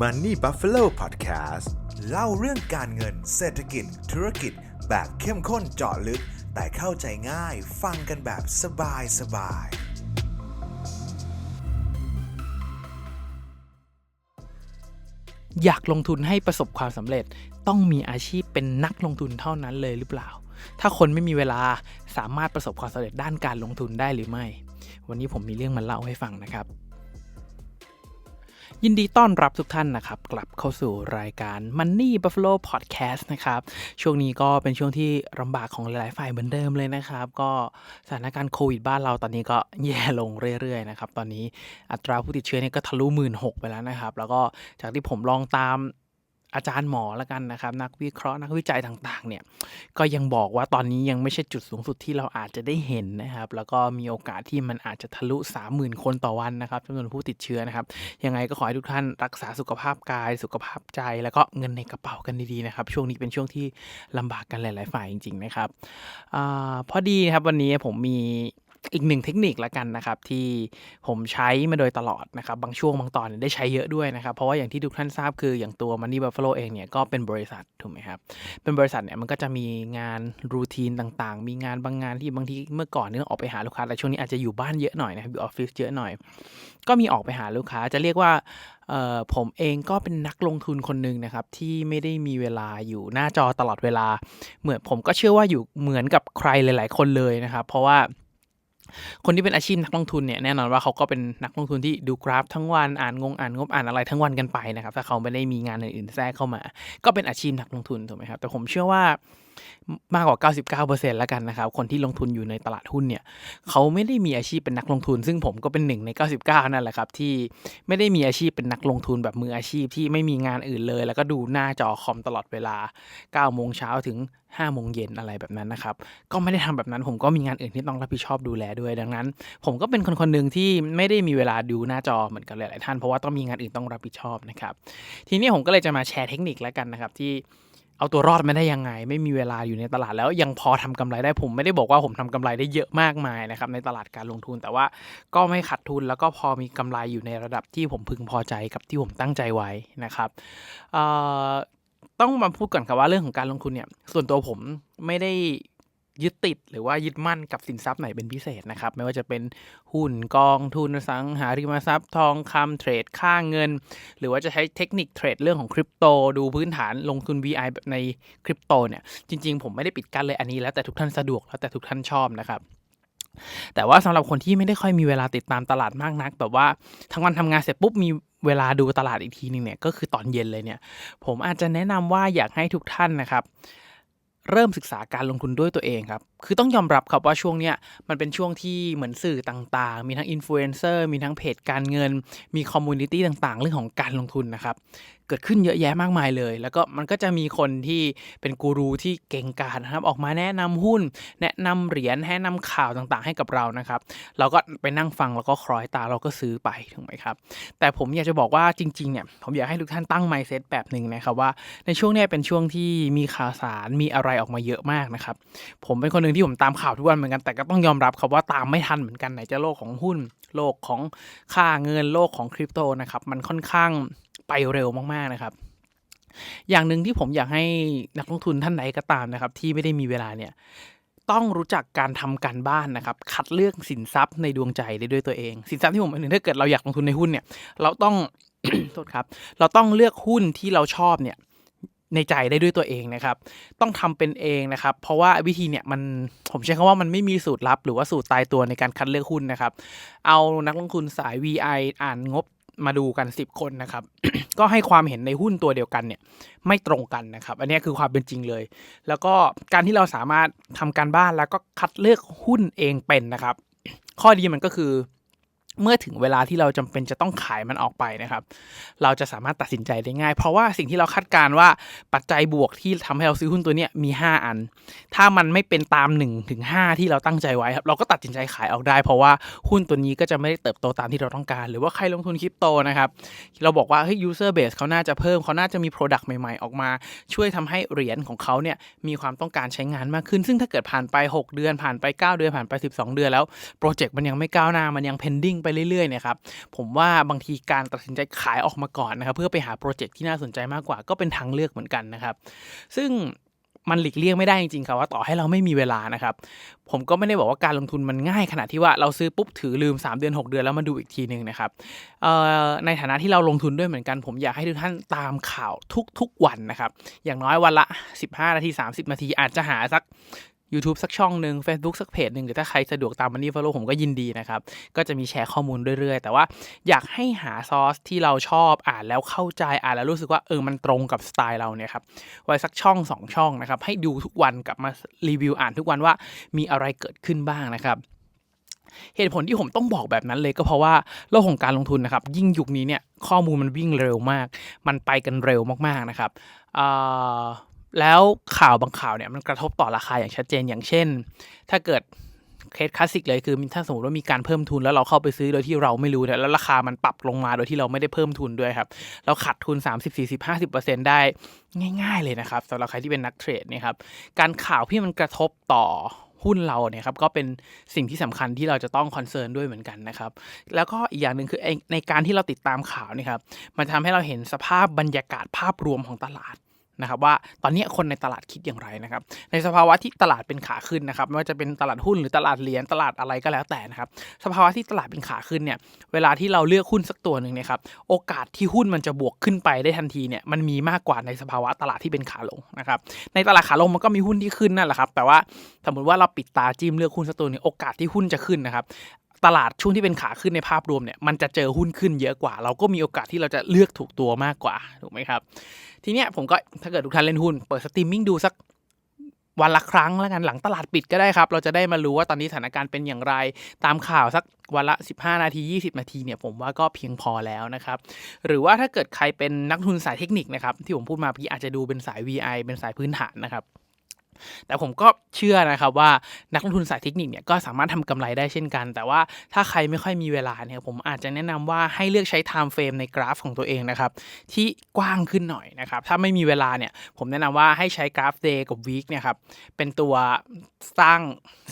Money Buffalo Podcast เล่าเรื่องการเงินเศรษฐกิจ ธุรกิจ แบบเข้มข้นเจาะลึก แต่เข้าใจง่ายฟังกันแบบสบายสบาย อยากลงทุนให้ประสบความสำเร็จต้องมีอาชีพเป็นนักลงทุนเท่านั้นเลยหรือเปล่า ถ้าคนไม่มีเวลาสามารถประสบความสำเร็จด้านการลงทุนได้หรือไม่ วันนี้ผมมีเรื่องมาเล่าให้ฟังนะครับ ยินดีต้อนรับทุกท่านนะครับ กลับเข้าสู่รายการ Money Buffalo Podcast นะครับ ช่วงนี้ก็เป็นช่วงที่ลำบากของหลายๆฝ่ายเหมือนเดิมเลยนะครับ ก็สถานการณ์โควิดบ้านเราตอนนี้ก็แย่ลงเรื่อยๆนะครับ ตอนนี้อัตราผู้ติดเชื้อเนี่ยก็ทะลุหมื่นหกไปแล้วนะครับ แล้วก็จากที่ผมลองตาม อาจารย์หมอแล้วกันนะครับ นักวิเคราะห์นักวิจัยต่างๆ เนี่ยก็ยังบอกว่าตอนนี้ยังไม่ใช่จุดสูงสุดที่เราอาจจะได้เห็นนะครับ แล้วก็มีโอกาสที่มันอาจจะทะลุ 30,000 คนต่อวันนะครับจำนวนผู้ติดเชื้อนะครับ ยังไงก็ขอให้ทุกท่านรักษาสุขภาพกาย สุขภาพใจ แล้วก็เงินในกระเป๋ากันดีๆนะครับ ช่วงนี้เป็นช่วงที่ลำบากกันหลาย ๆ ฝ่ายจริง ๆ นะครับอพอดีนะครับวันนี้ผมมี อีกหนึ่งเทคนิคละกันนะครับ ที่ผมใช้มาโดยตลอดนะครับ บางช่วงบางตอนเนี่ยได้ใช้เยอะด้วยนะครับ เพราะว่าอย่างที่ทุกท่านทราบคืออย่างตัว Money Buffalo เองเนี่ยก็เป็นบริษัทถูกไหมครับ เป็นบริษัทเนี่ยมันก็จะมีงานรูทีนต่างๆ มีงานบางงานที่บางทีเมื่อก่อนเนี่ยต้องออกไปหาลูกค้าแต่ช่วงนี้อาจจะอยู่บ้านเยอะหน่อยนะครับอยู่ออฟฟิศเยอะหน่อย ก็มีออกไปหาลูกค้าจะเรียกว่าผมเองก็เป็นนักลงทุนคนหนึ่งนะครับ ที่ไม่ได้มีเวลาอยู่หน้าจอตลอดเวลา เหมือนผมก็เชื่อว่าอยู่เหมือนกับใครหลาย ๆ คนเลยนะครับ เพราะว่า คนที่เป็นอาชีพนักลงทุนเนี่ยแน่นอนว่าเขาก็เป็นนักลงทุนที่ดูกราฟทั้งวันอ่านงงอ่านงบอ่านอะไรทั้งวันกันไปนะครับถ้าเขาไม่ได้มีงานอื่นๆแทรกเข้ามา ก็เป็นอาชีพนักลงทุนถูกไหมครับแต่ผมเชื่อว่า มากกว่า 99%แล้วกันนะครับ คนที่ลงทุนอยู่ในตลาดหุ้นเนี่ยเขาไม่ได้มีอาชีพเป็นนักลงทุน ซึ่งผมก็เป็นหนึ่งใน 99 นั่นแหละครับ ที่ไม่ได้มีอาชีพเป็นนักลงทุนแบบมืออาชีพที่ไม่มีงานอื่นเลย แล้วก็ดูหน้าจอคอมตลอดเวลา 9 โมงเช้าถึง5โมงเย็นอะไรแบบนั้นนะครับ ก็ไม่ได้ทำแบบนั้นผมก็มีงานอื่นที่ต้องรับผิดชอบดูแลด้วยดังนั้น ผมก็เป็นคนคนหนึ่งที่ไม่ได้มีเวลาดูหน้าจอเหมือนกับหลายๆท่านเพราะว่าต้องมีงานอื่นต้องรับผิดชอบนะครับทีนี้ผมก็เลยจะมาแชร์เทคนิคแล้วกันนะครับที่ เอาตัวรอดไม่ได้ยังไง ไม่มีเวลาอยู่ในตลาดแล้วยังพอทำกำไรได้ผมไม่ได้บอกว่าผมทำกำไรได้เยอะมากมายนะครับในตลาดการลงทุนแต่ว่าก็ไม่ขาดทุนแล้วก็พอมีกำไรอยู่ในระดับที่ผมพึงพอใจกับที่ผมตั้งใจไว้นะครับต้องมาพูดก่อนครับว่าเรื่องของการลงทุนเนี่ยส่วนตัวผมไม่ได้ ยึดติดหรือว่ายึดมั่นกับสินทรัพย์ไหนเป็นพิเศษนะครับ ไม่ว่าจะเป็นหุ้นกองทุนสังหาริมทรัพย์ ทองคำเทรดค่าเงิน หรือว่าจะใช้เทคนิคเทรดเรื่องของคริปโตดูพื้นฐานลงทุน VI แบบในคริปโตเนี่ยจริง ๆ ผมไม่ได้ปิดกั้นเลยอันนี้แล้วแต่ทุกท่านสะดวกแล้วแต่ทุกท่านชอบนะครับแต่ว่าสำหรับคนที่ไม่ได้ค่อยมีเวลาติดตามตลาดมากนัก แบบว่าทั้งวันทำงานเสร็จปุ๊บมีเวลาดูตลาดอีกทีนึงเนี่ยก็คือตอนเย็นเลยเนี่ย ผมอาจจะแนะนำว่าอยากให้ทุกท่านนะครับ เริ่มศึกษาการลงทุนด้วยตัวเองครับ คือต้องยอมรับครับว่าช่วงเนี้ยมันเป็นช่วงที่เหมือนสื่อต่างๆ มีทั้งอินฟลูเอนเซอร์มีทั้งเพจการเงิน มีคอมมูนิตี้ต่างๆ เรื่องของการลงทุนนะครับ เกิดขึ้นเยอะแยะมากมายเลย แล้วก็มันก็จะมีคนที่เป็นกูรูที่เก่งกาจนะครับ ออกมาแนะนำหุ้น แนะนำเหรียญแนะนำข่าวต่างๆ ให้กับเรานะครับ เราก็ไปนั่งฟังแล้วก็คล้อยตาเราก็ซื้อไปถูกไหมครับ แต่ผมอยากจะบอกว่าจริงๆเนี่ยผมอยากให้ทุกท่านตั้ง mindset แบบหนึ่งนะครับว่าในช่วงนี้เป็นช่วงที่มีข่าวสารมีอะไรออกมาเยอะมากนะครับผมเป็นคนหนึ่งที่ผมตามข่าวทุกวันเหมือนกันแต่ก็ต้องยอมรับครับว่าตามไม่ทันเหมือนกันไหนจะโลกของหุ้น โลกของค่าเงินโลกของคริปโตนะครับมันค่อนข้างไปเร็วมากๆนะครับ อย่างหนึ่งที่ผมอยากให้นักลงทุนท่านใดก็ตามนะครับ ที่ไม่ได้มีเวลาเนี่ยต้องรู้จักการทำการบ้านนะครับ คัดเลือกสินทรัพย์ในดวงใจได้ด้วยตัวเอง สินทรัพย์ที่ผมหมายถึงถ้าเกิดเราอยากลงทุนในหุ้นเนี่ย เราต้องโทษครับ เราต้องเลือกหุ้นที่เราชอบเนี่ย ในใจได้ด้วยตัวเองนะครับ ต้องทำเป็นเองนะครับ เพราะว่าวิธีเนี่ยมันผมใช้คำว่ามันไม่มีสูตรลับ หรือว่าสูตรตายตัวในการคัดเลือกหุ้นนะครับ เอานักลงทุนสาย VI อ่านงบมาดูกัน 10 คนนะครับ ก็ให้ความเห็นในหุ้นตัวเดียวกันเนี่ยไม่ตรงกันนะครับ อันนี้คือความเป็นจริงเลย แล้วก็การที่เราสามารถทำการบ้านแล้วก็คัดเลือกหุ้นเองเป็นนะครับ ข้อดีมันก็คือ เมื่อถึงเวลาที่เราจำเป็นจะต้องขายมันออกไปนะครับ เราจะสามารถตัดสินใจได้ง่าย เพราะว่าสิ่งที่เราคาดการณ์ว่าปัจจัยบวกที่ทำให้เราซื้อหุ้นตัวนี้มี 5 อัน ถ้ามันไม่เป็นตาม1ถึง5ที่เราตั้งใจไว้ครับเราก็ตัดสินใจขายออกได้ เพราะว่าหุ้นตัวนี้ก็จะไม่ได้เติบโตตามที่เราต้องการ หรือว่าใครลงทุนคริปโตนะครับ เราบอกว่าเฮ้ย user base เขาน่าจะเพิ่มเขาน่าจะมี product ใหม่ๆ ออกมา ช่วยทำให้เหรียญของเขาเนี่ยมีความต้องการใช้งานมากขึ้น ซึ่งถ้าเกิดผ่านไป 6 เดือนผ่านไป 9 เดือนผ่านไป 12 เดือนแล้วโปรเจกต์มันยังไม่ก้าวหน้ามันยัง pending ไปเรื่อยๆเนี่ยครับผมว่าบางทีการตัดสินใจขายออกมาก่อนนะครับเพื่อไปหาโปรเจกต์ที่น่าสนใจมากกว่าก็เป็นทางเลือกเหมือนกันนะครับ ซึ่งมันหลีกเลี่ยงไม่ได้จริงๆครับว่าต่อให้เราไม่มีเวลานะครับผมก็ไม่ได้บอกว่าการลงทุนมันง่ายขนาดที่ว่าเราซื้อปุ๊บถือลืม 3 เดือน 6 เดือนแล้วมาดูอีกทีหนึ่งนะครับในฐานะที่เราลงทุนด้วยเหมือนกัน ผมอยากให้ทุกท่านตามข่าวทุกๆวันนะครับอย่างน้อยวันละ 15 นาที 30 นาทีอาจจะหาสัก YouTube สักช่องหนึ่ง Facebook สักเพจหนึ่งหรือถ้าใครสะดวกตามมันนี่ฟอลโล่ผมก็ยินดีนะครับ ก็จะมีแชร์ข้อมูลเรื่อยๆ แต่ว่าอยากให้หาซอสที่เราชอบอ่านแล้วเข้าใจอ่านแล้วรู้สึกว่าเออมันตรงกับสไตล์เราเนี่ยครับไว้สักช่อง 2 ช่องนะครับให้ดูทุกวันกลับมารีวิวอ่านทุกวันว่ามีอะไรเกิดขึ้นบ้างนะครับเหตุผลที่ผมต้องบอกแบบนั้นเลยก็เพราะว่าโลกของการลงทุนนะครับยิ่งยุคนี้เนี่ยข้อมูลมันวิ่งเร็วมาก มันไปกันเร็วมากๆนะครับอ่า แล้วข่าวบางข่าวเนี่ยมันกระทบต่อราคาอย่างชัดเจนอย่างเช่น ถ้าเกิดเคสคลาสสิกเลยคือถ้าสมมติว่ามีการเพิ่มทุนแล้วเราเข้าไปซื้อโดยที่เราไม่รู้เนี่ยแล้วราคามันปรับลงมาโดยที่เราไม่ได้เพิ่มทุนด้วยครับ เราขาดทุน 30 40 50 ได้ง่าย ๆ เลยนะครับสำหรับใครที่เป็นนักเทรดเนี่ยครับการข่าวที่มันกระทบต่อหุ้นเราเนี่ยครับก็เป็นสิ่งที่สำคัญที่เราจะต้องคอนเซิร์นด้วยเหมือนกันนะครับ แล้วก็อีกอย่างหนึ่งคือในการที่เราติดตามข่าวนี่ครับมันทำให้เราเห็นสภาพบรรยากาศภาพรวมของตลาด นะครับว่าตอนนี้คนในตลาดคิดอย่างไรนะครับในสภาวะที่ตลาดเป็นขาขึ้นนะครับไม่ว่าจะเป็นตลาดหุ้นหรือตลาดเหรียญตลาดอะไรก็แล้วแต่นะครับสภาวะที่ตลาดเป็นขาขึ้นเนี่ยเวลาที่เราเลือกหุ้นสักตัวหนึ่งเนี่ยครับโอกาสที่หุ้นมันจะบวกขึ้นไปได้ทันทีเนี่ยมันมีมากกว่าในสภาวะตลาดที่เป็นขาลงนะครับในตลาดขาลงมันก็มีหุ้นที่ขึ้นนั่นแหละครับแต่ว่าสมมติว่าเราปิดตาจิ้มเลือกหุ้นสักตัวนึงโอกาสที่หุ้นจะขึ้นนะครับ ตลาดช่วงที่เป็นขาขึ้นในภาพรวมเนี่ยมันจะเจอหุ้นขึ้นเยอะกว่า เราก็มีโอกาสที่เราจะเลือกถูกตัวมากกว่าถูกไหมครับ ทีเนี้ยผมก็ถ้าเกิดทุกท่านเล่นหุ้นเปิดสตรีมมิ่งดูสักวันละครั้งแล้วกันหลังตลาดปิดก็ได้ครับ เราจะได้มารู้ว่าตอนนี้สถานการณ์เป็นอย่างไรตามข่าวสักวันละ 15 นาที 20 นาทีเนี่ยผมว่าก็เพียงพอแล้วนะครับ หรือว่าถ้าเกิดใครเป็นนักทุนสายเทคนิคนะครับที่ผมพูดมาเมื่อกี้อาจจะดูเป็นสาย VI เป็นสายพื้นฐานนะครับ แต่ผมก็เชื่อนะครับว่านักลงทุนสายเทคนิคเนี่ยก็สามารถทำกำไรได้เช่นกัน แต่ว่าถ้าใครไม่ค่อยมีเวลาเนี่ยผมอาจจะแนะนำว่าให้เลือกใช้ time frame ในกราฟของตัวเองนะครับที่กว้างขึ้นหน่อยนะครับถ้าไม่มีเวลาเนี่ยผมแนะนำว่าให้ใช้กราฟ day กับ week เนี่ยครับเป็นตัวสร้าง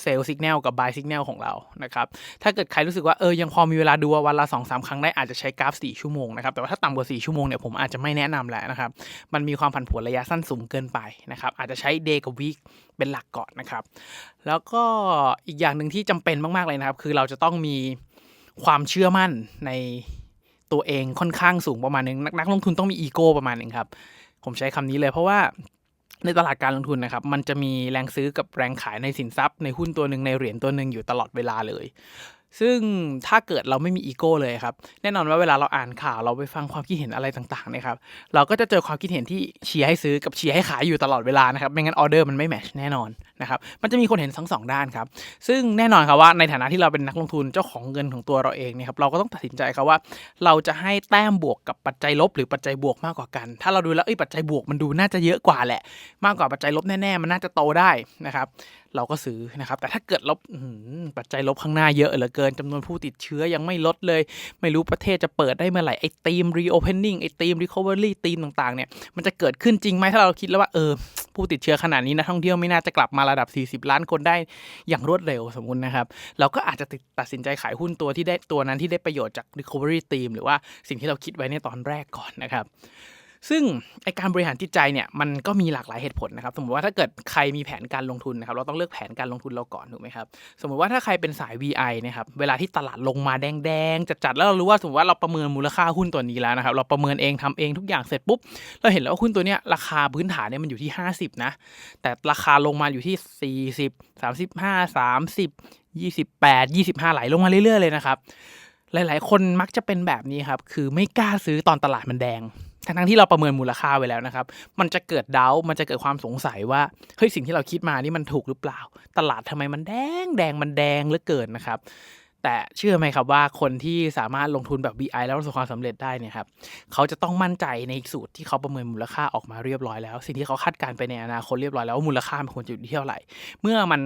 เซลล์สัญญาณกับ buy signal ของเรานะครับถ้าเกิดใครรู้สึกว่าเออยังพอมีเวลาดูวันละ2อสครั้งได้อาจจะใช้กราฟ 4 ชั่วโมงนะครับแต่ว่าถ้าต่ำกว่า 4 ชั่วโมงเนี่ยผมอาจจะไม่แนะนำแล้วนะครับมันมีความผันผวนระยะสั้นสูงเกินไปนะครับอาจจะใช้ day กับ week เป็นหลักก่อนนะครับ แล้วก็อีกอย่างหนึ่งที่จำเป็นมากๆเลยนะครับ คือเราจะต้องมีความเชื่อมั่นในตัวเองค่อนข้างสูงประมาณหนึงนักนักลงทุนต้องมีอีโก้ประมาณหนึงครับ ผมใช้คำนี้เลยเพราะว่าในตลาดการลงทุนนะครับ มันจะมีแรงซื้อกับแรงขายในสินทรัพย์ ในหุ้นตัวหนึ่งในเหรียญตัวหนึ่งอยู่ตลอดเวลาเลย ซึ่งถ้าเกิดเราไม่มีอีโก้เลยครับ แน่นอนว่าเวลาเราอ่านข่าวเราไปฟังความคิดเห็นอะไรต่างๆเนะครับ เราก็จะเจอความคิดเห็นที่เชียร์ให้ซื้อกับเชียร์ให้ขายอยู่ตลอดเวลานะครับ ไม่งั้นออเดอร์มันไม่แมชแน่นอนนะครับ มันจะมีคนเห็นทั้งสองด้านครับ ซึ่งแน่นอนครับว่าในฐานะที่เราเป็นนักลงทุนเจ้าของเงินของตัวเราเองเนี่ยครับ เราก็ต้องตัดสินใจครับว่า เราจะให้แต้มบวกกับปัจจัยลบ หรือปัจจัยบวกมากกว่ากัน ถ้าเราดูแล้วเอ้ยปัจจัยบวกมันดูน่าจะเยอะกว่าแหละ มากกว่าปัจจัยลบแน่ๆมันน่าจะโตได้นะครับเราก็ซื้อนะครับ แต่ถ้าเกิดลบปัจจัยลบข้างหน้าเยอะเหลือเกินจำนวนผู้ติดเชื้อยังไม่ลดเลย ไม่รู้ประเทศจะเปิดได้เมื่อไหร่ ไอ้ทีม reopening ไอ้ทีม recovery ทีมต่างๆเนี่ย มันจะเกิดขึ้นจริงไหมถ้าเราคิดแล้วว่าเออ ผู้ติดเชื้อขนาดนี้นะท่องเที่ยวไม่น่าจะกลับมาระดับ 40 ล้านคนได้อย่างรวดเร็วสมมุตินะครับ เราก็อาจจะตัดสินใจขายหุ้นตัวที่ได้ตัวนั้นที่ได้ประโยชน์จาก recovery team หรือว่าสิ่งที่เราคิดไว้ในตอนแรกก่อนนะครับ ซึ่งไอการบริหารจิตใจเนี่ยมันก็มีหลากหลายเหตุผลนะครับ สมมติว่าถ้าเกิดใครมีแผนการลงทุนนะครับ เราต้องเลือกแผนการลงทุนเราก่อนถูกไหมครับ สมมติว่าถ้าใครเป็นสาย VI นะครับ เวลาที่ตลาดลงมาแดงๆจัดๆแล้วเรารู้ว่าสมมติว่าเราประเมินมูลค่าหุ้นตัวนี้แล้วนะครับ เราประเมินเองทำเองทุกอย่างเสร็จปุ๊บ เราเห็นแล้วว่าหุ้นตัวเนี้ยราคาพื้นฐานเนี่ยมันอยู่ที่ 50 นะ แต่ราคาลงมาอยู่ที่ 40 35 30 28 25ไหลลงมาเรื่อยๆเลยนะครับหลาย ๆ คนมักจะเป็นแบบนี้ครับ คือไม่กล้าซื้อตอนตลาดมันแดง ทั้งที่เราประเมินมูลค่าไว้แล้วนะครับ มันจะเกิดเดามันจะเกิดความสงสัยว่า เฮ้ยสิ่งที่เราคิดมานี่มันถูกหรือเปล่า ตลาดทำไมมันแดงแดงมันแดงเหลือเกินนะครับ แต่เชื่อไหมครับว่าคนที่สามารถลงทุนแบบ BI แล้วประสบความสำเร็จได้เนี่ยครับ เขาจะต้องมั่นใจในสูตรที่เขาประเมินมูลค่าออกมาเรียบร้อยแล้ว สิ่งที่เขาคาดการณ์ไปในอนาคตเรียบร้อยแล้วว่ามูลค่ามันควรจะอยู่ที่เท่าไหร่ เมื่อมัน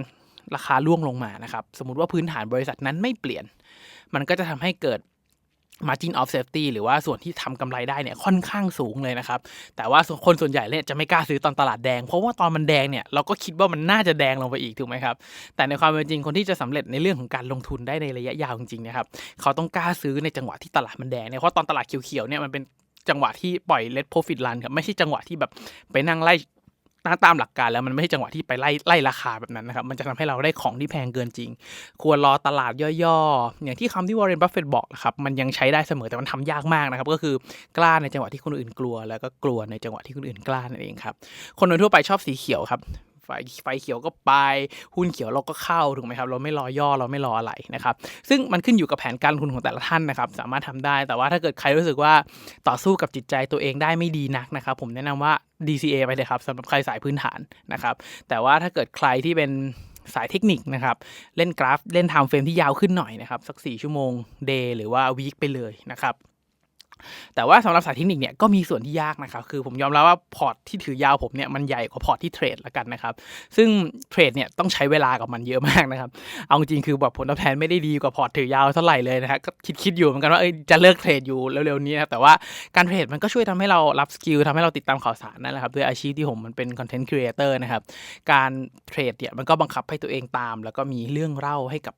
ราคาล่วงลงมานะครับ สมมติว่าพื้นฐานบริษัทนั้นไม่เปลี่ยน มันก็จะทำให้เกิด margin of safety หรือว่าส่วนที่ทำกำไรได้เนี่ยค่อนข้างสูงเลยนะครับ แต่ว่าคนส่วนใหญ่เนี่ยจะไม่กล้าซื้อตอนตลาดแดง เพราะว่าตอนมันแดงเนี่ยเราก็คิดว่ามันน่าจะแดงลงไปอีกถูกไหมครับ แต่ในความเป็นจริงคนที่จะสำเร็จในเรื่องของการลงทุนได้ในระยะยาวจริงๆนะครับเขาต้องกล้าซื้อในจังหวะที่ตลาดมันแดงเนี่ยเพราะตอนตลาดเขียวๆเนี่ยมันเป็นจังหวะที่ปล่อย let profit run ครับไม่ใช่จังหวะที่แบบไปนั่งไล่ ตามหลักการแล้วมันไม่ใช่จังหวะที่ไปไล่ไล่ราคาแบบนั้นนะครับ มันจะทำให้เราได้ของที่แพงเกินจริง ควรรอตลาดย่อๆ อย่างที่คำที่วอร์เรนบัฟเฟตบอกนะครับ มันยังใช้ได้เสมอแต่มันทำยากมากนะครับ ก็คือกล้าในจังหวะที่คนอื่นกลัว แล้วก็กลัวในจังหวะที่คนอื่นกล้านั่นเองครับ คนโดยทั่วไปชอบสีเขียวครับ ไฟไฟเขียวก็ไป หุ้นเขียวเราก็เข้าถูกไหมครับ เราไม่รอย่อเราไม่รออะไรนะครับ ซึ่งมันขึ้นอยู่กับแผนการลงทุนของแต่ละท่านนะครับ สามารถทำได้ แต่ว่าถ้าเกิดใครรู้สึกว่าต่อสู้กับจิตใจตัวเองได้ไม่ดีนักนะครับ ผมแนะนำว่า DCA ไปเลยครับสำหรับใครสายพื้นฐานนะครับ แต่ว่าถ้าเกิดใครที่เป็นสายเทคนิคนะครับ เล่นกราฟเล่นไทม์เฟรมที่ยาวขึ้นหน่อยนะครับ สัก 4 ชั่วโมงเดย์หรือว่าวีคไปเลยนะครับ แต่ว่าสำหรับสายเทคนิคเนี่ยก็มีส่วนที่ยากนะครับ คือผมยอมรับว่าพอร์ตที่ถือยาวผมเนี่ยมันใหญ่กว่าพอร์ตที่เทรดละกันนะครับ ซึ่งเทรดเนี่ยต้องใช้เวลากับมันเยอะมากนะครับ เอาจริงคือแบบผลตอบแทนไม่ได้ดีกว่าพอร์ตถือยาวเท่าไหร่เลยนะฮะก็คิดคิดอยู่เหมือนกันว่าเอ้ยจะเลิกเทรดอยู่เร็วๆนี้นะแต่ว่าการเทรดมันก็ช่วยทำให้เรารับสกิลทำให้เราติดตามข่าวสารนั่นแหละครับด้วยอาชีพที่ผมมันเป็นคอนเทนต์ครีเอเตอร์นะครับการเทรดเนี่ยมันก็บังคับให้ตัวเองตาม แล้วก็มีเรื่องเล่าให้กับ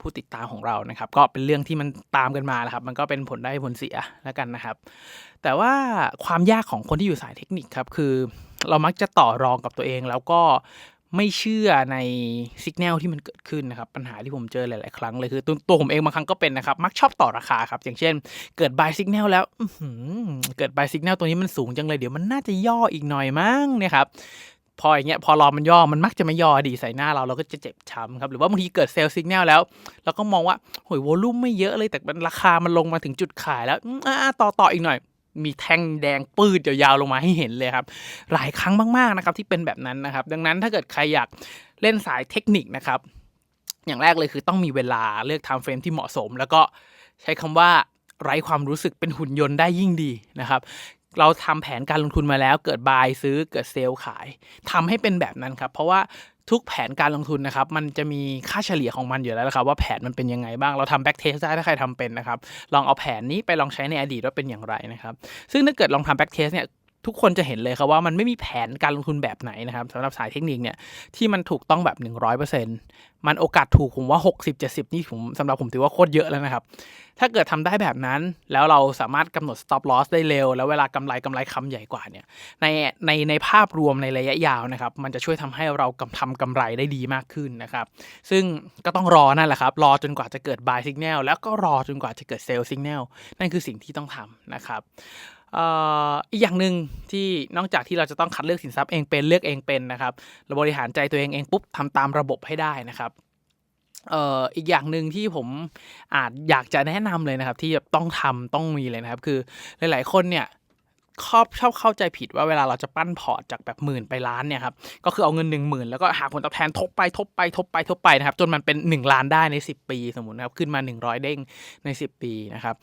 ผู้ติดตามของเรานะครับ ก็เป็นเรื่องที่มันตามกันมานะครับ มันก็เป็นผลได้ผลเสียแล้วกันนะครับ แต่ว่าความยากของคนที่อยู่สายเทคนิคครับคือ เรามักจะต่อรองกับตัวเองแล้วก็ไม่เชื่อในสัญญาณที่มันเกิดขึ้นนะครับ ปัญหาที่ผมเจอหลาย ๆ ครั้งเลยคือ ตัวผมเองบางครั้งก็เป็นนะครับ มักชอบต่อราคาครับ อย่างเช่น เกิด buy signal แล้วเกิด buy signal ตัวนี้มันสูงจังเลยเดี๋ยวมันน่าจะย่ออีกหน่อยมั้งเนี่ยครับ พออย่างเงี้ยพอรอมันย่อมันมักจะไม่ย่อดีใส่หน้าเราเราก็จะเจ็บช้ำครับหรือว่าบางทีเกิดเซลล์สัญญาณแล้วเราก็มองว่าโหยวอลุ่มไม่เยอะเลยแต่มันราคามันลงมาถึงจุดขายแล้วอ่าต่อต่ออีกหน่อย มีแท่งแดงปืดยาวๆลงมาให้เห็นเลยครับ หลายครั้งมากๆนะครับที่เป็นแบบนั้นนะครับ ดังนั้นถ้าเกิดใครอยากเล่นสายเทคนิคนะครับ อย่างแรกเลยคือต้องมีเวลาเลือกไทม์เฟรมที่เหมาะสม แล้วก็ใช้คำว่าไร้ความรู้สึกเป็นหุ่นยนต์ได้ยิ่งดีนะครับ เราทำแผนการลงทุนมาแล้ว เกิดบายซื้อเกิดเซลล์ขายทำให้เป็นแบบนั้นครับ เพราะว่าทุกแผนการลงทุนนะครับ มันจะมีค่าเฉลี่ยของมันอยู่แล้วนะครับ ว่าแผนมันเป็นยังไงบ้างเราทำแบ็กเทสได้ถ้าใครทำเป็นนะครับ ลองเอาแผนนี้ไปลองใช้ในอดีตว่าเป็นอย่างไรนะครับ ซึ่งถ้าเกิดลองทำแบ็กเทสเนี่ย ทุกคนจะเห็นเลยครับว่ามันไม่มีแผนการลงทุนแบบไหนนะครับสำหรับสายเทคนิคเนี่ยที่มันถูกต้องแบบ 100%มันโอกาสถูกผมว่า 60-70 นี่ผมสำหรับผมถือว่าโคตรเยอะแล้วนะครับ ถ้าเกิดทำได้แบบนั้น แล้วเราสามารถกำหนด stop loss ได้เร็ว แล้วเวลากำไรกำไรคำใหญ่กว่าเนี่ยในในในภาพรวมในระยะยาวนะครับมันจะช่วยทำให้เรากำทำกำไรได้ดีมากขึ้นนะครับซึ่งก็ต้องรอนั่นแหละครับรอจนกว่าจะเกิด buy signal แล้วก็รอจนกว่าจะเกิด sell signal นั่นคือสิ่งที่ต้องทำนะครับ อีกอย่างหนึ่งที่นอกจากที่เราจะต้องคัดเลือกสินทรัพย์เองเป็นเลือกเองเป็นนะครับเราบริหารใจตัวเองเองปุ๊บทำตามระบบให้ได้นะครับเอ่ออีกอย่างหนึ่งที่ผมอาจอยากจะแนะนำเลยนะครับ ที่ต้องทำต้องมีเลยนะครับ คือหลาย ๆ คนเนี่ย ชอบชอบเข้าใจผิดว่าเวลาเราจะปั้นพอร์ตจากแบบหมื่นไปล้านเนี่ยครับก็คือเอาเงิน1 0,000แล้วก็หาผลตอบแทนทบไปทบไปทบไปทบไปนะครับจนมันเป็น 1 ล้านได้ใน 10 ปี สมมุตินะครับขึ้นมา 100 เด้งใน 10 ปีนะครับ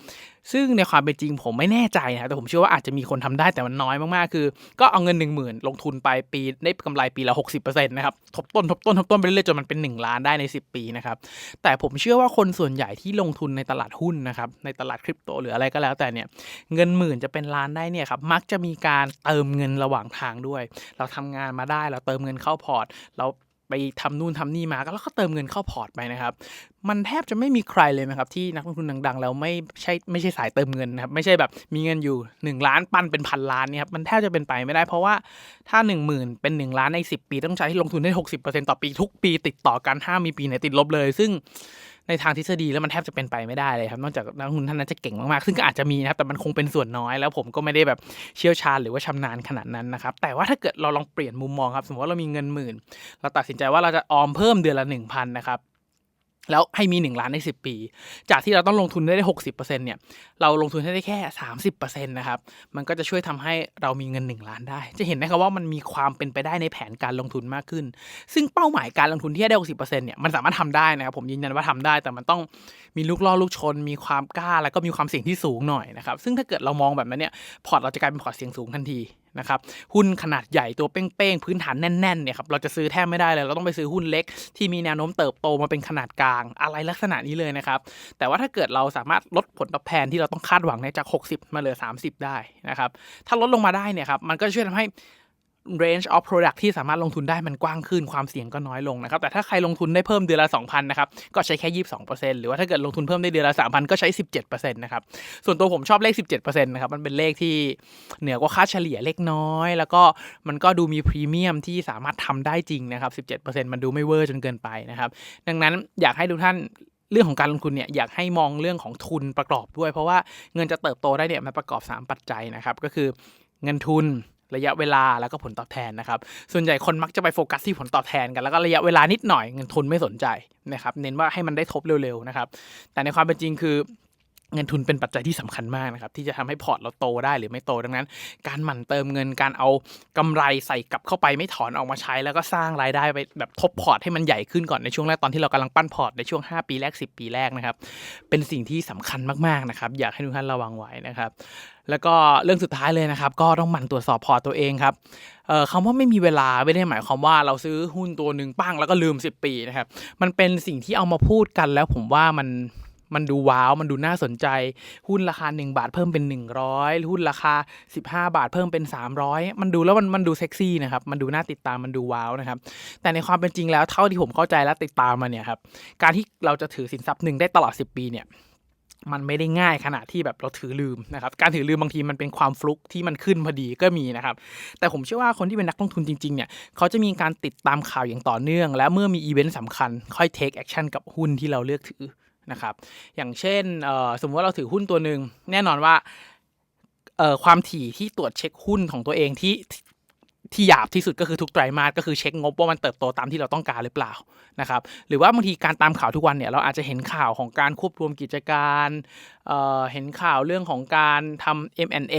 ซึ่งในความเป็นจริงผมไม่แน่ใจนะแต่ผมเชื่อว่าอาจจะมีคนทำได้แต่มันน้อยมากๆคือ ก็เอาเงิน 1 0,000 ลงทุนไปปีได้กำไรปีละ60%นะครับทบต้นทบต้นทบต้นไปเรื่อยๆจนมันเป็น 1 ล้านได้ใน 10 ปีนะครับแต่ผมเชื่อว่าคนส่วนใหญ่ที่ลงทุนในตลาดหุ้นนะครับในตลาดคริปโตหรืออะไรก็แล้วแต่เนี่ยเงินหมื่นจะเป็นล้านได้เนี่ยครับมักจะมีการเติมเงินระหว่างทางด้วย เราทำงานมาได้เราเติมเงินเข้าพอร์ต เราไปทำนู่นทำนี่มาแล้วก็เติมเงินเข้าพอร์ตไปนะครับ มันแทบจะไม่มีใครเลยนะครับที่นักลงทุนดังๆ แล้วไม่ใช่ไม่ใช่สายเติมเงินนะครับไม่ใช่แบบมีเงินอยู่ 1 ล้านปั้นเป็นพันล้านเนี่ยครับมันแทบจะเป็นไปไม่ได้เพราะว่าถ้า 1 0,000 เป็น 1 ล้านใน 10 ปี ต้องใช้ที่ลงทุนได้ 60%ต่อปีทุกปี ติดต่อกันห้ามมีปีไหนติดลบเลย ซึ่ง ในทางทฤษฎีแล้วมันแทบจะเป็นไปไม่ได้เลยครับ นอกจากนักลงทุนท่านนั้นจะเก่งมากๆ ซึ่งก็อาจจะมีนะครับ แต่มันคงเป็นส่วนน้อย แล้วผมก็ไม่ได้แบบเชี่ยวชาญหรือว่าชำนาญขนาดนั้นนะครับ แต่ว่าถ้าเกิดเราลองเปลี่ยนมุมมองครับ สมมติว่าเรามีเงินหมื่น เราตัดสินใจว่าเราจะออมเพิ่มเดือนละ1,000นะครับ แล้วให้มี 1 ล้านใน 10 ปี จากที่เราต้องลงทุนได้ 60%เนี่ย เราลงทุนได้แค่ 30%นะครับ มันก็จะช่วยทำให้เรามีเงิน 1 ล้านได้ จะเห็นนะครับว่ามันมีความเป็นไปได้ในแผนการลงทุนมากขึ้น ซึ่งเป้าหมายการลงทุนที่ได้ 60%เนี่ย มันสามารถทำได้นะครับ ผมยืนยันว่าทำได้ แต่มันต้องมีลูกล่อลูกชน มีความกล้า แล้วก็มีความเสี่ยงที่สูงหน่อยนะครับ ซึ่งถ้าเกิดเรามองแบบนั้นเนี่ย พอร์ตเราจะกลายเป็นพอร์ตเสี่ยงสูงทันที นะครับหุ้นขนาดใหญ่ตัวเป้งๆ พื้นฐานแน่นๆเนี่ยครับเราจะซื้อแทบไม่ได้เลยเราต้องไปซื้อหุ้นเล็ก ที่มีแนวโน้มเติบโตมาเป็นขนาดกลางอะไรลักษณะนี้เลยนะครับแต่ว่าถ้าเกิดเราสามารถลดผลตอบแทนที่เราต้องคาดหวังเนี่ยจาก 60 มาเหลือ 30 ได้นะครับถ้าลดลงมาได้เนี่ยครับมันก็จะช่วยทำให้ range of product ที่สามารถลงทุนได้มันกว้างขึ้นความเสี่ยงก็น้อยลงนะครับ แต่ถ้าใครลงทุนได้เพิ่มเดือนละ 2,000 นะครับ ก็ใช้แค่ 22%หรือว่าถ้าเกิดลงทุนเพิ่มได้เดือนละ 3,000 ก็ใช้ 17%นะครับ ส่วนตัวผมชอบเลข 17%นะครับ มันเป็นเลขที่เหนือกว่าค่าเฉลี่ยเล็กน้อย แล้วก็มันก็ดูมีพรีเมียมที่สามารถทำได้จริงนะครับ 17%มันดูไม่เวอร์จนเกินไปนะครับ ดังนั้นอยากให้ทุกท่านเรื่องของการลงทุนเนี่ยอยากให้มองเรื่องของทุนประกอบด้วย เพราะว่าเงินจะเติบโตได้เนี่ยมันประกอบ 3 ปัจจัยนะครับก็คือเงินทุน ระยะเวลาแล้วก็ผลตอบแทนนะครับ ส่วนใหญ่คนมักจะไปโฟกัสที่ผลตอบแทนกันแล้วก็ระยะเวลานิดหน่อยเงินทุนไม่สนใจนะครับ เน้นว่าให้มันได้ทบเร็วๆนะครับ แต่ในความเป็นจริงคือ เงินทุนเป็นปัจจัยที่สำคัญมากนะครับที่จะทำให้พอร์ตเราโตได้หรือไม่โตดังนั้น การหมั่นเติมเงินการเอากำไรใส่กลับเข้าไปไม่ถอนออกมาใช้ แล้วก็สร้างรายได้ไปแบบทบพอร์ตให้มันใหญ่ขึ้นก่อนในช่วงแรกตอนที่เรากำลังปั้นพอร์ตในช่วง 5 ปีแรก 10 ปีแรกนะครับเป็นสิ่งที่สำคัญมากๆนะครับอยากให้ทุกท่านระวังไว้นะครับแล้วก็เรื่องสุดท้ายเลยนะครับ ก็ต้องหมั่นตรวจสอบพอร์ตตัวเองครับเอ่อคำว่าไม่มีเวลาไม่ได้หมายความว่าเราซื้อหุ้นตัวหนึ่งปั้งแล้วก็ลืม 10 ปีนะครับมันเป็นสิ่งที่เอามาพูดกันแล้วผมว่ามัน มันดูว้าว มันดูน่าสนใจ หุ้นราคา 1 บาทเพิ่มเป็น 100 หุ้นราคา 15 บาทเพิ่มเป็น 300 มันดูแล้วมันมันดูเซ็กซี่นะครับ มันดูน่าติดตาม มันดูว้าวนะครับ แต่ในความเป็นจริงแล้วเท่าที่ผมเข้าใจและติดตามมาเนี่ยครับ การที่เราจะถือสินทรัพย์หนึ่งได้ตลอด 10 ปีเนี่ยมันไม่ได้ง่ายขนาดที่แบบเราถือลืมนะครับ การถือลืมบางทีมันเป็นความฟลุกที่มันขึ้นพอดีก็มีนะครับ แต่ผมเชื่อว่าคนที่เป็นนักลงทุนจริงๆเนี่ยเขาจะมีการติดตามข่าวอย่างต่อเนื่อง และเมื่อมีอีเวนต์สำคัญค่อย take action กับหุ้นที่เราเลือกถือ นะครับอย่างเช่นสมมติว่าเราถือหุ้นตัวหนึ่งแน่นอนว่าความถี่ที่ตรวจเช็คหุ้นของตัวเองที่ที่หยาบที่สุดก็คือทุกไตรมาสก็คือเช็คงบว่ามันเติบโตตามที่เราต้องการหรือเปล่านะครับหรือว่าบางทีการตามข่าวทุกวันเนี่ยเราอาจจะเห็นข่าวของการควบรวมกิจการเเห็นข่าวเรื่องของการทำ M&A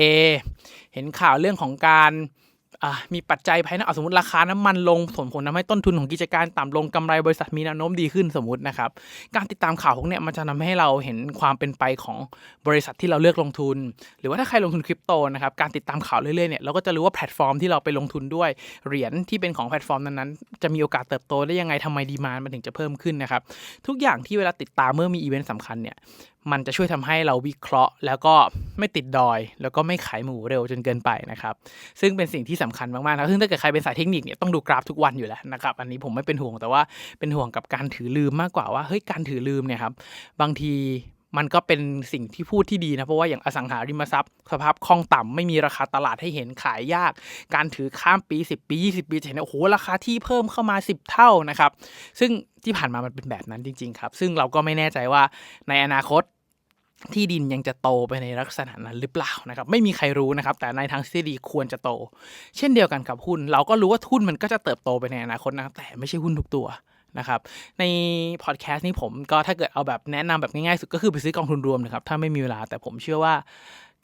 เห็นข่าวเรื่องของการ มีปัจจัยภายนอกสมมติราคาน้ำมันลงส่งผลทำให้ต้นทุนของกิจการต่ำลงกำไรบริษัทมีแนวโน้มดีขึ้นสมมตินะครับ การติดตามข่าวพวกเนี้ยมันจะทำให้เราเห็นความเป็นไปของบริษัทที่เราเลือกลงทุน หรือว่าถ้าใครลงทุนคริปโตนะครับการติดตามข่าวเรื่อยๆเนี่ยเราก็จะรู้ว่าแพลตฟอร์มที่เราไปลงทุนด้วยเหรียญที่เป็นของแพลตฟอร์มนั้นๆจะมีโอกาสเติบโตได้ยังไงทำไมดีมานมันถึงจะเพิ่มขึ้นนะครับทุกอย่างที่เวลาติดตามเมื่อมีอีเวนต์สำคัญเนี่ยมันจะช่วยทำให้เราวิเคราะห์ แล้วก็ไม่ติดดอย แล้วก็ไม่ขายหมูเร็วจนเกินไปนะครับซึ่งเป็นสิ่งที่สำคัญมากๆนะซึ่งถ้าเกิดใครเป็นสายเทคนิคเนี่ยต้องดูกราฟทุกวันอยู่แล้วนะครับอันนี้ผมไม่เป็นห่วงแต่ว่าเป็นห่วงกับการถือลืมมากกว่าว่าเฮ้ยการถือลืมเนี่ยครับบางทีมันก็เป็นสิ่งที่พูดที่ดีนะเพราะว่าอย่างอสังหาริมทรัพย์ สภาพคล่องต่ำไม่มีราคาตลาดให้เห็นขายยาก การถือข้ามปี 10 ปี 20 ปีจะเห็นโอ้โหราคาที่เพิ่มเข้ามา 10 เท่านะครับ ซึ่งที่ผ่านมามันเป็นแบบนั้นจริง ๆ ครับ ซึ่งเราก็ไม่แน่ใจว่าในอนาคต ที่ดินยังจะโตไปในลักษณะนั้นหรือเปล่านะครับไม่มีใครรู้นะครับแต่ในทางทฤษฎีควรจะโต เช่นเดียวกันกับหุ้น เราก็รู้ว่าหุ้นมันก็จะเติบโตไปในอนาคตนะแต่ไม่ใช่หุ้นทุกตัวนะครับในพอดแคสต์นี้ผมก็ถ้าเกิดเอาแบบแนะนำแบบง่ายๆสุดก็คือไปซื้อกองทุนรวมนะครับถ้าไม่มีเวลาแต่ผมเชื่อว่า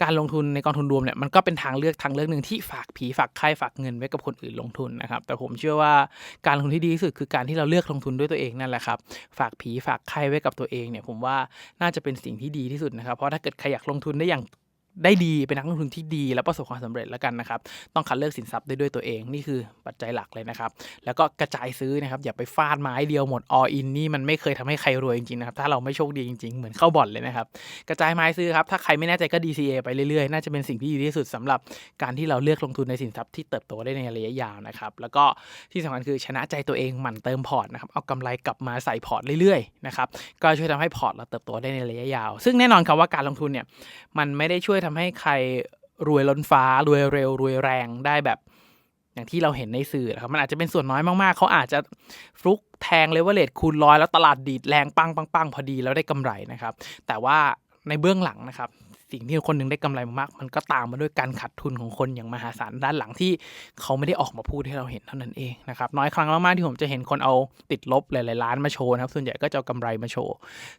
การลงทุนในกองทุนรวมเนี่ยมันก็เป็นทางเลือกทางเลือกหนึ่งที่ฝากผีฝากไข่ฝากเงินไว้กับคนอื่นลงทุนนะครับแต่ผมเชื่อว่าการลงทุนที่ดีที่สุดคือการที่เราเลือกลงทุนด้วยตัวเองนั่นแหละครับฝากผีฝากไข่ไว้กับตัวเองเนี่ยผมว่าน่าจะเป็นสิ่งที่ดีที่สุดนะครับเพราะถ้าเกิดใครอยากลงทุนได้อย่าง ได้ดีเป็นนักลงทุนที่ดีและประสบความสำเร็จแล้วกันนะครับ ต้องคัดเลือกสินทรัพย์ได้ด้วยตัวเองนี่คือปัจจัยหลักเลยนะครับ แล้วก็กระจายซื้อนะครับอย่าไปฟาดไม้เดียวหมด all in นี่มันไม่เคยทำให้ใครรวยจริงๆนะครับถ้าเราไม่โชคดีจริงๆ เหมือนเข้าบ่อนเลยนะครับ กระจายไม้ซื้อครับถ้าใครไม่แน่ใจก็ DCA ไปเรื่อยๆ น่าจะเป็นสิ่งที่ดีที่สุดสำหรับการที่เราเลือกลงทุนในสินทรัพย์ที่เติบโตได้ในระยะยาวนะครับแล้วก็ที่สำคัญคือชนะใจตัวเองหมั่นเติมพอร์ตนะครับเอากำไรกลับมาใส่พอร์ตเรื่อยๆนะครับก็ช่วยทำให้พอร์ตเราเติบโตได้ในระยะยาว ซึ่งแน่นอนครับว่าการลงทุนเนี่ยมันไม่ได้ช่วยทำให้ใครรวยล้นฟ้ารวยเร็วรวยแรงได้แบบ อย่างที่เราเห็นในสื่อนะครับมันอาจจะเป็นส่วนน้อยมากๆ เขาอาจจะฟลุกแทงเลเวลเลตคูณร้อยแล้วตลาดดีดแรงปังปังปังพอดีแล้วได้กำไรนะครับ แต่ว่าในเบื้องหลังนะครับ สิ่งที่คนหนึ่งได้กำไรมากๆมันก็ตามมาด้วยการขาดทุนของคนอย่างมหาศาลด้านหลังที่เขาไม่ได้ออกมาพูดให้เราเห็นเท่านั้นเองนะครับน้อยครั้งมากๆที่ผมจะเห็นคนเอาติดลบหลายๆล้านมาโชว์นะครับส่วนใหญ่ก็จะเอากำไรมาโชว์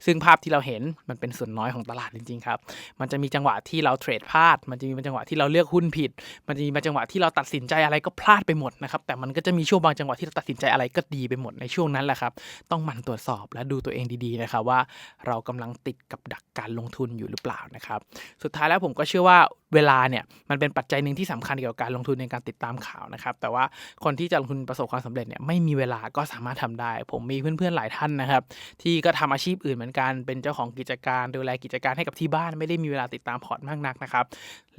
ซึ่งภาพที่เราเห็นมันเป็นส่วนน้อยของตลาดจริงๆครับมันจะมีจังหวะที่เราเทรดพลาด มันจะมีจังหวะที่เราเลือกหุ้นผิด มันจะมีบางจังหวะที่เราตัดสินใจอะไรก็พลาดไปหมดนะครับแต่มันก็จะมีช่วงบางจังหวะที่เราตัดสินใจอะไรก็ดีไปหมดในช่วงนั้นแหละครับต้องหมั่นตรวจสอบและดูตัวเองดีๆนะครับว่าเรากำลังติดกับดักการลงทุนอยู่หรือเปล่านะครับสุดท้ายแล้วผมก็เชื่อว่าเวลาเนี่ยมันเป็นปัจจัยหนึ่งที่สำคัญเกี่ยวกับการลงทุนในการติดตามข่าวนะครับ แต่ว่าคนที่จะลงทุนประสบความสำเร็จเนี่ยไม่มีเวลาก็สามารถทำได้ ผมมีเพื่อนๆหลายท่านนะครับ ที่ก็ทำอาชีพอื่นเหมือนกัน เป็นเจ้าของกิจการดูแลกิจการให้กับที่บ้านไม่ได้มีเวลาติดตามพอร์ตมากนักนะครับ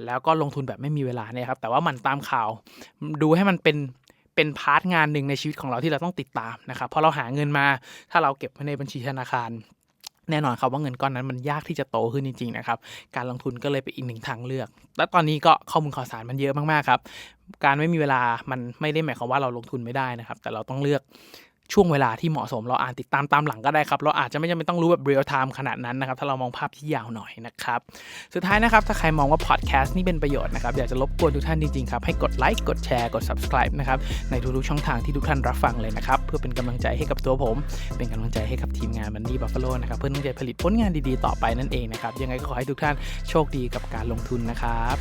แล้วก็ลงทุนแบบไม่มีเวลาเนี่ยครับ แต่ว่ามันตามข่าว ดูให้มันเป็นเป็นพาร์ทงานหนึ่งในชีวิตของเราที่เราต้องติดตามนะครับพอเราหาเงินมาถ้าเราเก็บไว้ในบัญชีธนาคาร แน่นอนครับว่าเงินก้อนนั้นมันยากที่จะโตขึ้นจริงๆนะครับ การลงทุนก็เลยเป็นอีกหนึ่งทางเลือก และตอนนี้ก็ข้อมูลข่าวสารมันเยอะมากๆครับ การไม่มีเวลามันไม่ได้หมายความว่าเราลงทุนไม่ได้นะครับ แต่เราต้องเลือกช่วงเวลาที่เหมาะสมเราอ่านติดตามตามหลังก็ได้ครับ เราอาจจะไม่จำเป็นต้องรู้แบบเรียลไทม์ขนาดนั้นนะครับ ถ้าเรามองภาพที่ยาวหน่อยนะครับ สุดท้ายนะครับ ถ้าใครมองว่าพอดแคสต์นี่เป็นประโยชน์นะครับ อยากจะรบกวนทุกท่านจริงๆครับ ให้กดไลค์กดแชร์กด subscribe นะครับ ในทุกๆช่องทางที่ทุกท่านรับฟังเลยนะครับ พื่อเป็นกำลังใจให้กับตัวผม เป็นกำลังใจให้กับทีมงานมันนี่บัฟฟาโลนะครับเพื่อตั้งใจผลิตผลงานดีๆ ต่อไปนั่นเองนะครับยังไงก็ขอให้ทุกท่านโชคดีกับการลงทุนนะครับ